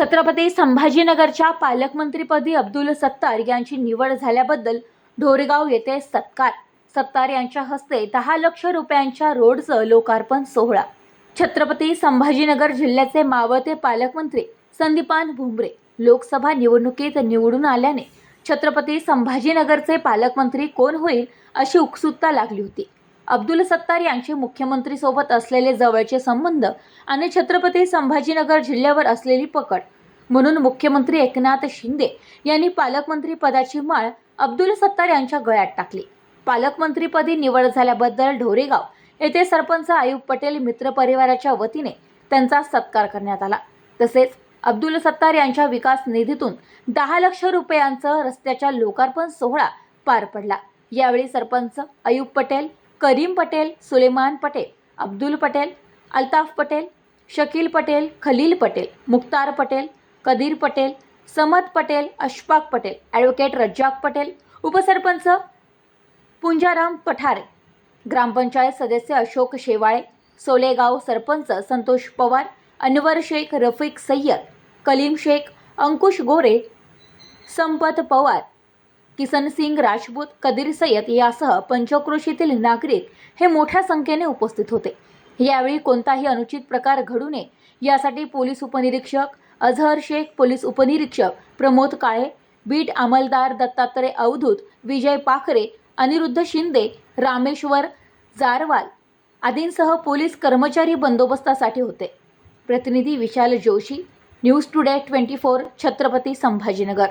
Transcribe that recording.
छत्रपती संभाजीनगरच्या पालकमंत्रीपदी अब्दुल सत्तार यांची निवड झाल्याबद्दल ढोरेगाव येथे सत्कार. सत्तार यांच्या हस्ते दहा लक्ष रुपयांच्या रोडचं लोकार्पण सोहळा. छत्रपती संभाजीनगर जिल्ह्याचे मावळते पालकमंत्री संदीपान भुमरे लोकसभा निवडणुकीत निवडून आल्याने छत्रपती संभाजीनगरचे पालकमंत्री कोण होईल अशी उत्सुकता लागली होती. अब्दुल सत्तार यांचे मुख्यमंत्रीसोबत असलेले जवळचे संबंध आणि छत्रपती संभाजीनगर जिल्ह्यावर असलेली पकड. म्हणून मुख्यमंत्री एकनाथ शिंदे यांनी पालकमंत्री पदाची माळ अब्दुल सत्तार यांच्या गळ्यात टाकली. पालकमंत्रीपदी निवड झाल्याबद्दल ढोरेगाव येथे सरपंच आयुब पटेल मित्र परिवाराच्या वतीने त्यांचा सत्कार करण्यात आला. तसेच अब्दुल सत्तार यांच्या विकास निधीतून दहा लक्ष रुपयांचं रस्त्याच्या लोकार्पण सोहळा पार पडला. यावेळी सरपंच अयुब पटेल करीम पटेल सुलेमान पटेल अब्दुल पटेल अल्ताफ पटेल शकील पटेल खलील पटेल मुख्तार पटेल कदीर पटेल समद पटेल अशफाक पटेल ॲडव्होकेट रज्जाक पटेल उपसरपंच पुंजाराम पठारे ग्रामपंचायत सदस्य अशोक शेवाळे सोलेगाव सरपंच संतोष पवार अनवर शेख रफिक सय्यद कलीम शेख अंकुश गोरे संपत पवार किसन सिंग राजपूत कदीर सय्यद यासह पंचक्रोशीतील नागरिक हे मोठ्या संख्येने उपस्थित होते. यावेळी कोणताही अनुचित प्रकार घडू नये यासाठी पोलीस उपनिरीक्षक अझहर शेख पोलीस उपनिरीक्षक प्रमोद काळे बीट अंमलदार दत्तात्रय अवधूत विजय पाखरे अनिरुद्ध शिंदे रामेश्वर जारवाल आदींसह पोलीस कर्मचारी बंदोबस्तासाठी होते. प्रतिनिधी Vishal Joshi news today twenty four Chhatrapati Sambhajinagar.